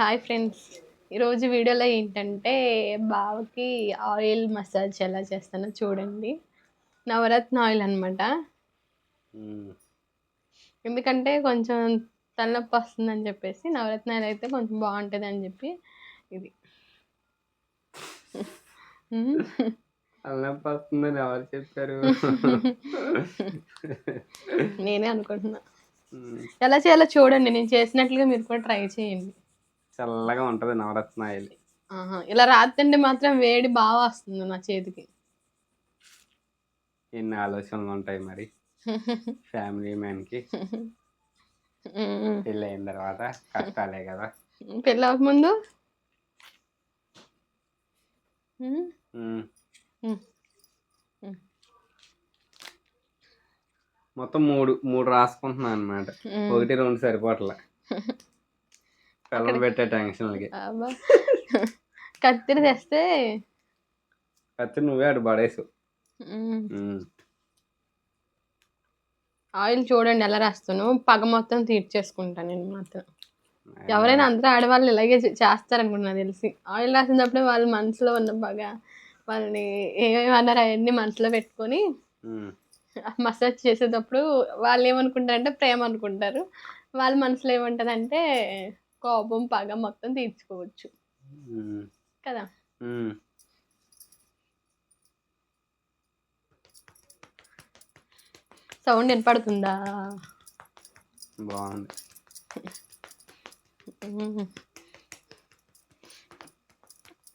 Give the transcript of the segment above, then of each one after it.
Hi friends. ఈరోజు వీడియోలో ఏంటంటే బావకి ఆయిల్ మసాజ్ ఎలా చేస్తానో చూడండి. నవరత్న ఆయిల్ అనమాట. ఎందుకంటే కొంచెం తలనొప్పి వస్తుందని చెప్పేసి నవరత్న ఆయిల్ అయితే కొంచెం బాగుంటుంది అని చెప్పి ఇది. తలనొప్పి వస్తుందని ఎవరు చెప్పారు? నేనే అనుకుంటున్నా. ఎలా చేయాలో చూడండి. నేను చేసినట్లుగా మీరు కూడా ట్రై చేయండి. చల్లగా ఉంటది నవరత్న ఆయిల్. ఇలా రాత్రండి మాత్రం వేడి బాగా వస్తుంది నా చేతికి. ఎన్ని ఆలోచనలు ఉంటాయి మరి? ఫ్యామిలీ మ్యాన్కి. పెళ్ళి అయిన తర్వాత కష్టాలే కదా. పెళ్ళి అవ్వకముందు. మొత్తం మూడు మూడు రాసుకుంటున్నాను అనమాట. ఒకటి రెండు సరిపోట్ల. పెట్టే. కత్తిరి తెస్తే కత్తి నువ్వే అటు పడేసు. ఆయిల్ చూడండి ఎలా రాస్తాను పగ మొత్తం తీర్చేసుకుంటాను నేను మాత్రం. ఎవరైనా అందరూ ఆడవాళ్ళు ఇలాగే చేస్తారనుకుంటున్నా తెలిసి. ఆయిల్ రాసినప్పుడే వాళ్ళ మనసులో ఉన్న పగ వాళ్ళని ఏమేమి అన్నారో అవన్నీ మనసులో పెట్టుకొని. మసాజ్ చేసేటప్పుడు వాళ్ళు ఏమనుకుంటారంటే ప్రేమ అనుకుంటారు. వాళ్ళ మనసులో ఏముంటుందంటే కోపం పగ మొత్తం తీర్చుకోవచ్చు. కదా. సౌండ్ వినపడుతుందా బాగుంది.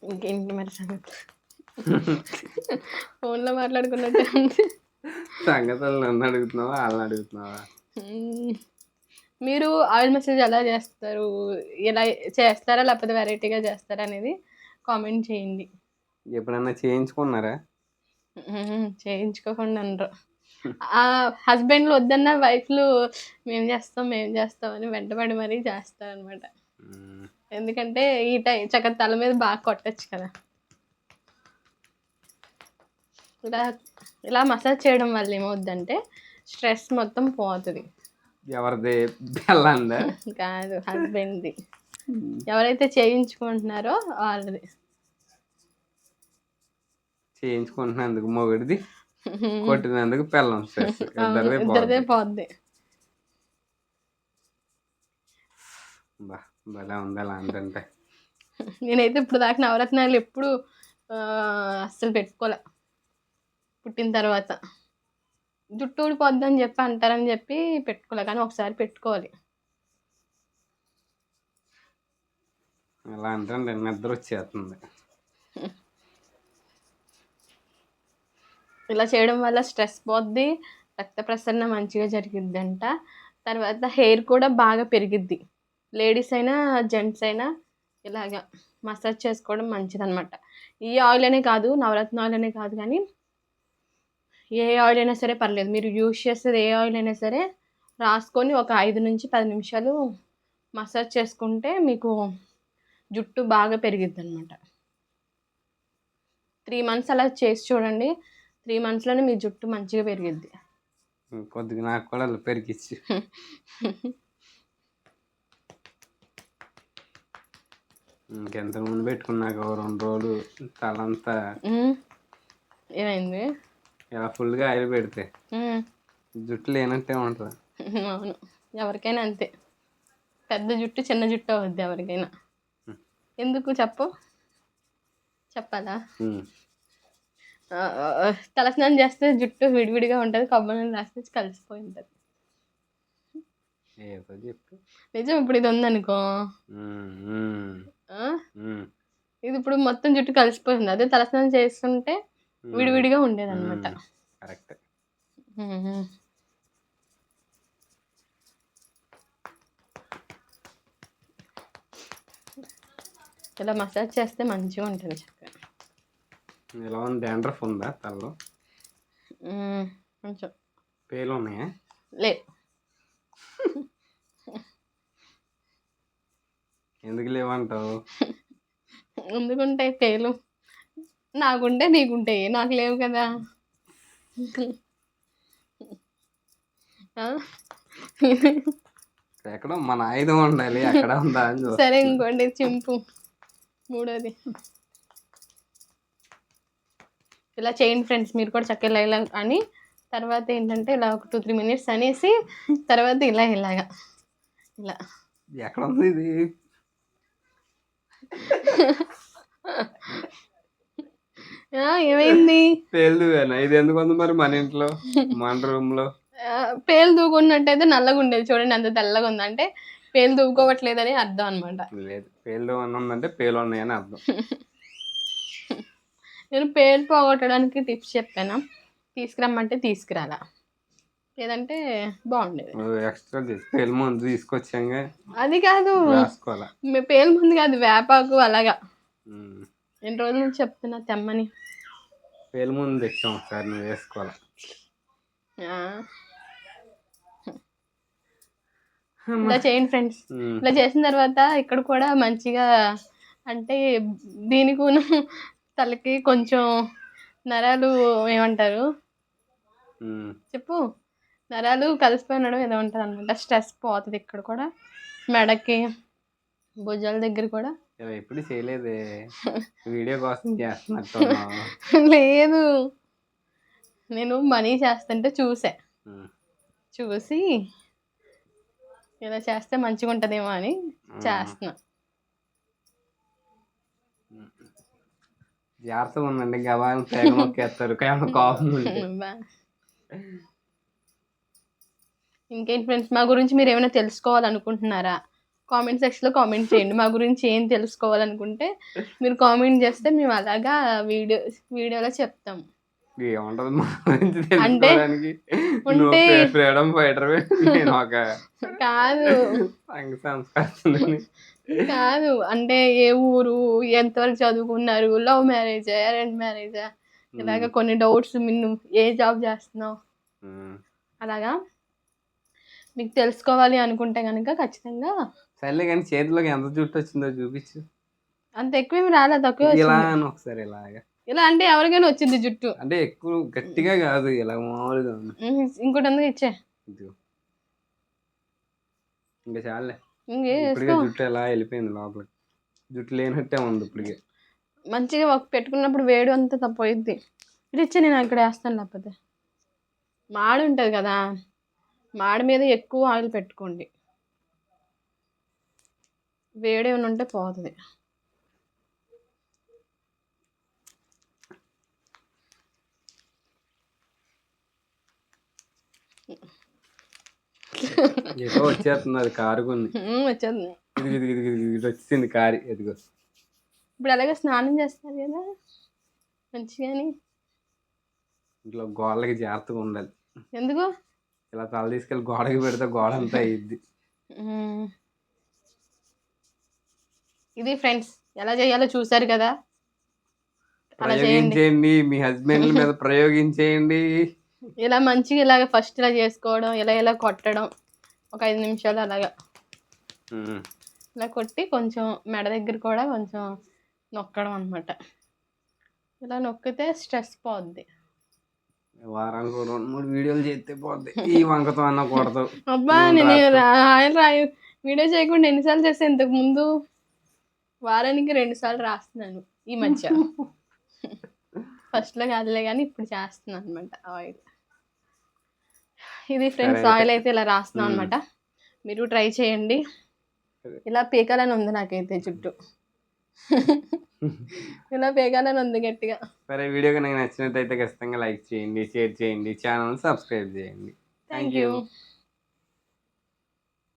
ఇంకేంటి మరి సంగతి ఫోన్లో మాట్లాడుకున్నట్టే సంగతులు నన్ను అడుగుతున్నావా వాళ్ళని అడుగుతున్నావా. మీరు ఆయిల్ మసాజ్ ఎలా చేస్తారు? ఎలా చేస్తారా? లేకపోతే వెరైటీగా చేస్తారా అనేది కామెంట్ చేయండి. ఎప్పుడన్నా చేయించుకున్నారా. చేయించుకోకుండా అనరు ఆ హస్బెండ్లు వద్దన్న వైఫ్లు మేము చేస్తాం మేము చేస్తాం అని వెంటబడి మరీ చేస్తారనమాట. ఎందుకంటే ఈ టైం చక్క తల మీద బాగా కొట్టచ్చు కదా. ఇలా ఇలా మసాజ్ చేయడం వల్ల ఏమవుద్దంటే స్ట్రెస్ మొత్తం పోతుంది. ఎవరిది? బెల్లందా? కాదు హస్బెండ్ది. ఎవరైతే చేయించుకుంటున్నారో వాళ్ళది. చేయించుకుంటున్నందుకు మొగుడిది. కొట్టినందుకు పిల్లం అవును, ఇద్దరిదే పోద్ది. బా భలే ఉంది అలా అంటుంటే. నేనైతే ఇప్పుడు దాకా నవరత్నాలు ఎప్పుడు అస్సలు పెట్టుకోలే. పుట్టిన తర్వాత. జుట్టు ఊడిపోద్ది అని చెప్పి అంటారని చెప్పి పెట్టుకోలే కానీ ఒకసారి పెట్టుకోవాలి. అలా అంటుంటే నిద్ర వచ్చేస్తుంది. ఇలా చేయడం వల్ల స్ట్రెస్ పోద్ది రక్త ప్రసరణ మంచిగా జరిగిద్ది అంట తర్వాత హెయిర్ కూడా బాగా పెరిగిద్ది. లేడీస్ అయినా జెంట్స్ అయినా ఇలాగా మసాజ్ చేసుకోవడం మంచిదన్నమాట. ఈ ఆయిల్ అనే కాదు నవరత్న ఆయిల్ అనే కాదు కానీ ఏ ఆయిల్ అయినా సరే పర్లేదు. మీరు యూజ్ చేసేది ఏ ఆయిల్ అయినా సరే రాసుకొని ఒక ఐదు నుంచి పది నిమిషాలు మసాజ్ చేసుకుంటే మీకు జుట్టు బాగా పెరిగిద్ది అనమాట త్రీ మంత్స్ అలా చేసి చూడండి. త్రీ మంత్స్లోనే మీ జుట్టు మంచిగా పెరిగిద్ది. కొద్దిగా నాకు కూడా అలా పెరిగిచ్చి. ఇంకెంత ముందు పెట్టుకున్నాక రెండు రోజులు తలంతా. ఏమైంది? ఇలా ఫుల్గా ఆయిల్ పెడితే. జుట్టు లేనట్టే ఉంటుంది. అవును. ఎవరికైనా అంతే. పెద్ద జుట్టు చిన్న జుట్టు అవుద్ది ఎవరికైనా. ఎందుకు చెప్పు? చెప్పాలా? తలస్నానం చేస్తే జుట్టు విడివిడిగా ఉంటుంది కొబ్బరి రాస్తే కలిసిపోయి ఉంటుంది. నిజం ఇప్పుడు ఇది ఉందనుకో. ఇది ఇప్పుడు మొత్తం జుట్టు కలిసిపోయింది అదే తలస్నానం చేస్తుంటే. విడివిడిగా ఉండేది అనమాట ఉమ్, కరెక్ట్. ఇలా మసాజ్ చేస్తే మంచిగా ఉంటుంది చక్కగా. ఇలా ఉంది. డాండ్రఫ్ ఉందా తలలో? కొంచెం. పేలు ఉన్నాయా? లే ఎందుకు లేవంటావు? ఎందుకుంటాయి పేలు? నాకుంటే నీకుంటాయి నాకు లేవు కదా? ఎక్కడ మన ఆయుధం ఉండాలి ఎక్కడ ఉందా. సరే ఇంకోటి చింపు. మూడోది. ఇలా చేయండి ఫ్రెండ్స్ మీరు కూడా చక్కగా ఇలా అని. తర్వాత ఏంటంటే ఇలా ఒక టూ త్రీ మినిట్స్ అనేసి తర్వాత ఇలా ఇలాగా. ఇలా. ఎక్కడ ఉంది ఇది? ఏమైంది? పేలుదువేనా ఇది ఎందుకు ఉంది మరి మన ఇంట్లో? మన రూమ్లో? పేలు దూకున్నట్టయితే నల్లగా ఉండేది చూడండి అంత తెల్లగా ఉందంటే పేలు దూకోవట్లేదని అర్థం అనమాట లేదు పేలు ఉందంటే పేలు ఉన్నాయని అర్థం. నేను పేరు పోగొట్టడానికి టిప్స్ చెప్పాను? తీసుకురమ్మంటే తీసుకురాలా. లేదంటే బాగుండేది. ఎక్స్ట్రా పేలు ముందు తీసుకొచ్చాక అది కాదు. పేరు ముందు కాదు వేపాకు అలాగా. ఎన్ని రోజుల నుంచి చెప్తున్నా తెమ్మని. పేలు ముందు తెచ్చాం ఒకసారి నువ్వు వేసుకోవాలా. ఇలా చేయండి ఫ్రెండ్స్. ఇలా చేసిన తర్వాత ఇక్కడ కూడా మంచిగా అంటే దీనికి తలకి కొంచెం నరాలు ఏమంటారు. చెప్పు. నరాలు కలిసిపోయి ఉండడం ఏదో ఉంటుంది అనమాట స్ట్రెస్ పోతుంది ఇక్కడ కూడా. మెడకి భుజాల దగ్గర కూడా. ఎప్పుడు చేయలేదే. వీడియో కోసం చేస్తున్నట్టు. లేదు. నేను మనీ చేస్తుంటే చూసా. చూసి ఇలా చేస్తే మంచిగా ఉంటుందేమో అని చేస్తున్నా. జాగ్రత్తగా ఉందండి గవాన్ తేగ నొక్కేస్తారు. కేవలం కోపం. ఇంకేంటి ఫ్రెండ్స్? మా గురించి మీరు ఏమైనా తెలుసుకోవాలనుకుంటున్నారా? కామెంట్ సెక్షన్లో కామెంట్ చేయండి. మా గురించి ఏం తెలుసుకోవాలనుకుంటే మీరు కామెంట్ చేస్తే మేము అలాగా వీడియో వీడియోలో చెప్తాం. అంటే ఉంటే- ఫ్రీడమ్ ఫైటర్ కాదు. కాదు. అంటే ఏ ఊరు ఎంతవరకు చదువుకున్నారు లవ్ మ్యారేజ్ అరేంజ్ మ్యారేజ్? ఇలాగ కొన్ని డౌట్స్ నువ్వు ఏ జాబ్ చేస్తున్నావు? అలాగా? మీకు తెలుసుకోవాలి అనుకుంటే కనుక ఖచ్చితంగా సర్లే కానీ చేతిలోకి ఎంత జుట్టు వచ్చిందో చూపించు. అంత ఎక్కువ ఏమి రాలే తక్కువ ఇలా. అని ఒకసారి ఇలాగా. ఇలా అంటే ఎవరికైనా వచ్చింది జుట్టు. అంటే ఎక్కువ గట్టిగా కాదు ఇలా మామూలుగా ఇంకోటి ఎందుకు ఇచ్చే. ఇంకా చాలే. ఇప్పటికే జుట్టు ఎలా వెళ్ళిపోయింది లోపలికి జుట్టు లేనట్టే ఉంది ఇప్పటికే. మంచిగా ఒక పెట్టుకున్నప్పుడు వేడి అంతా తప్పోయిద్ది ఇది ఇచ్చే నేను అక్కడ వేస్తాను లేకపోతే. మాడి ఉంటుంది కదా. మాడి మీద ఎక్కువ ఆయిల్ పెట్టుకోండి. వేడి ఏమైనా ఉంటే పోతుంది ఏదో వచ్చేస్తుంది అది ఇది ఇది ఇది వచ్చింది కారి ఎదిగో ఇప్పుడు అలాగే స్నానం చేస్తారు కదా? మంచిగాని ఇంట్లో గోడలకి జాగ్రత్తగా ఉండాలి. ఎందుకు? ఇలా తల తీసుకెళ్ళి గోడకి పెడితే గోడ అంతా అయ్యిద్ది. ఇది ఫ్రెండ్స్ ఎలా చేయాలో చూసారు కదా? ప్రయోగించేయండి మీ హస్బెండ్ మీద ప్రయోగించేయండి. ఇలా మంచిగా ఇలాగ ఫస్ట్ ఇలా చేసుకోవడం ఇలా ఇలా కొట్టడం ఒక ఐదు నిమిషాలు అలాగా. ఇలా కొట్టి కొంచెం మెడ దగ్గర కూడా కొంచెం నొక్కడం అనమాట ఇలా నొక్కితే స్ట్రెస్ పోద్ది. వారానికి రెండు మూడు వీడియోలు చేస్తే పోద్ది. ఈ వంకతో అన్న కూడదు అబ్బా నేను రాయలు రాయు వీడియో చేయకుండా ఎన్నిసార్లు చేస్తే ఇంతకు ముందు వారానికి రెండు సార్లు రాస్తున్నాను ఈ మధ్య. ఫస్ట్లో కాదులే కానీ ఇప్పుడు చేస్తున్నాను అనమాట ఆయిల్ ఇది ఫ్రెండ్స్. ఆయిల్ అయితే ఇలా రాస్తున్నాం. అనమాట మీరు ట్రై చేయండి. ఇలా పీకాలని ఉంది నాకైతే జుట్టు ఇలా పీకాలని ఉంది గట్టిగా. సరే వీడియో కనుక నచ్చినట్టయితే ఖచ్చితంగా లైక్ చేయండి షేర్ చేయండి ఛానల్ సబ్స్క్రైబ్ చేయండి. Thank you